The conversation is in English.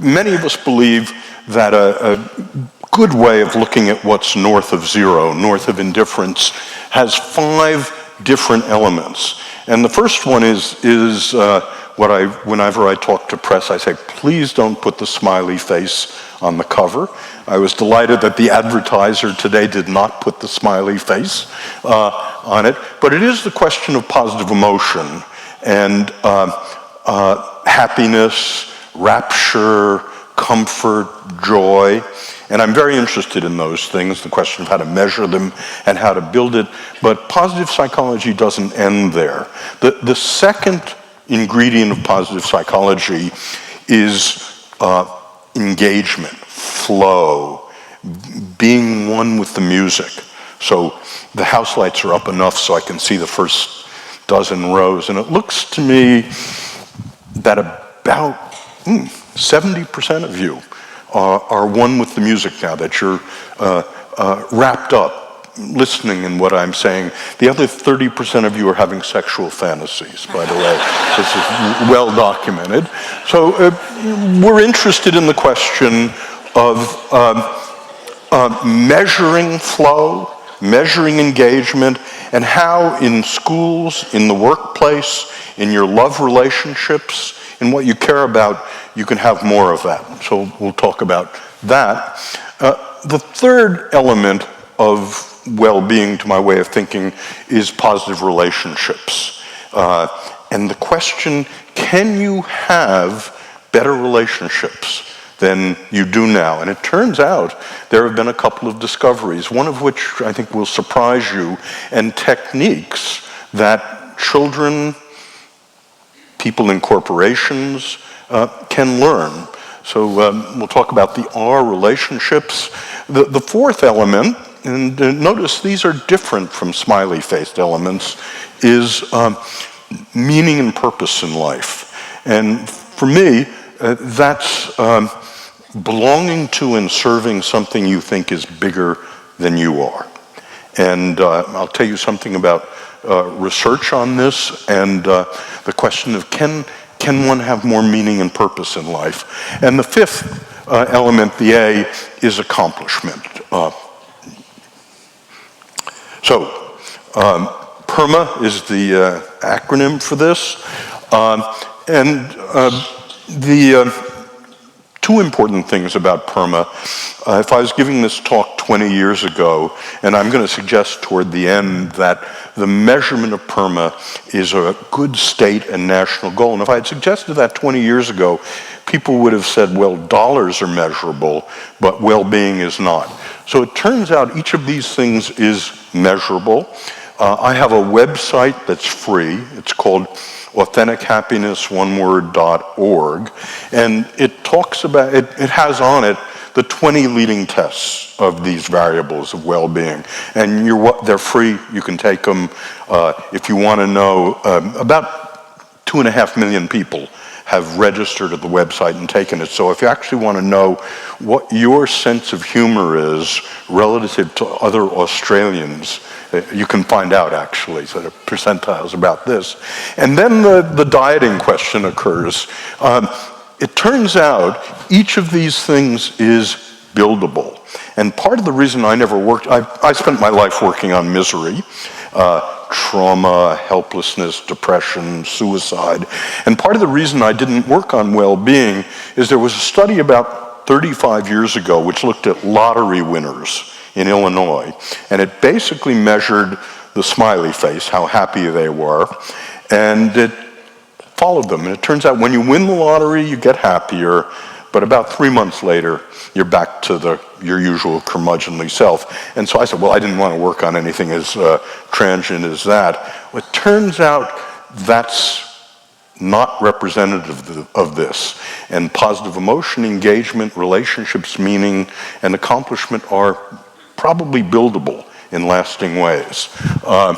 many of us believe that a, a good way of looking at what's north of zero, north of indifference, has five different elements. And the first one is, is uh, what I, whenever I talk to press, I say, please don't put the smiley face on the cover. I was delighted that the advertiser today did not put the smiley face uh, on it, but it is the question of positive emotion and uh, uh, happiness, rapture, comfort, joy. And I'm very interested in those things, the question of how to measure them and how to build it. But positive psychology doesn't end there. The, the second ingredient of positive psychology is uh, engagement, flow, being one with the music. So the house lights are up enough so I can see the first dozen rows. And it looks to me that about mm, 70% of you are, are, one with the music now, that you're uh, uh, wrapped up listening in what I'm saying. The other 30% of you are having sexual fantasies, by the way. this is well documented. So uh, we're interested in the question of um, uh, measuring flow, measuring engagement, and how in schools, in the workplace, in your love relationships, in what you care about, you can have more of that. So we'll talk about that. Uh, the third element of well-being, to my way of thinking, is positive relationships. Uh, and the question, can you have better relationships than you do now? And it turns out there have been a couple of discoveries, one of which I think will surprise you, and techniques that children, people in corporations uh, can learn. So um, we'll talk about the R relationships. The, the fourth element and uh, notice these are different from smiley-faced elements, is um, meaning and purpose in life. And for me, uh, that's um, belonging to and serving something you think is bigger than you are. And uh, I'll tell you something about uh, research on this and uh, the question of can, can one have more meaning and purpose in life? And the fifth uh, element, the A, is accomplishment. So, um, PERMA is the uh, acronym for this. Um, and uh, the uh, two important things about PERMA, uh, if I was giving this talk 20 years ago, and I'm going to suggest toward the end that the measurement of PERMA is a good state and national goal. And if I had suggested that 20 years ago, people would have said, well, dollars are measurable, but well-being is not. So it turns out each of these things is measurable. Uh, I have a website that's free. It's called AuthenticHappinessOneWord.org. And it talks about, it, it has on it the 20 leading tests of these variables of well-being. And they're free. You can take them uh, if you want to know. Um, about two and a half million people have registered at the website and taken it. So if you actually want to know what your sense of humor is relative to other Australians, uh, you can find out actually, sort of percentiles about this. And then the, the dieting question occurs. Um, it turns out each of these things is buildable. And part of the reason I never worked, I, I spent my life working on misery. Uh, trauma, helplessness, depression, suicide. And part of the reason I didn't work on well-being is there was a study about 35 years ago which looked at lottery winners in Illinois. And it basically measured the smiley face, how happy they were, and it followed them. And it turns out when you win the lottery, you get happier. But about three months later, you're back to the, your usual curmudgeonly self. And so I said, well, I didn't want to work on anything as uh, transient as that. Well, it turns out that's not representative of this. And positive emotion, engagement, relationships, meaning, and accomplishment are probably buildable in lasting ways. Uh,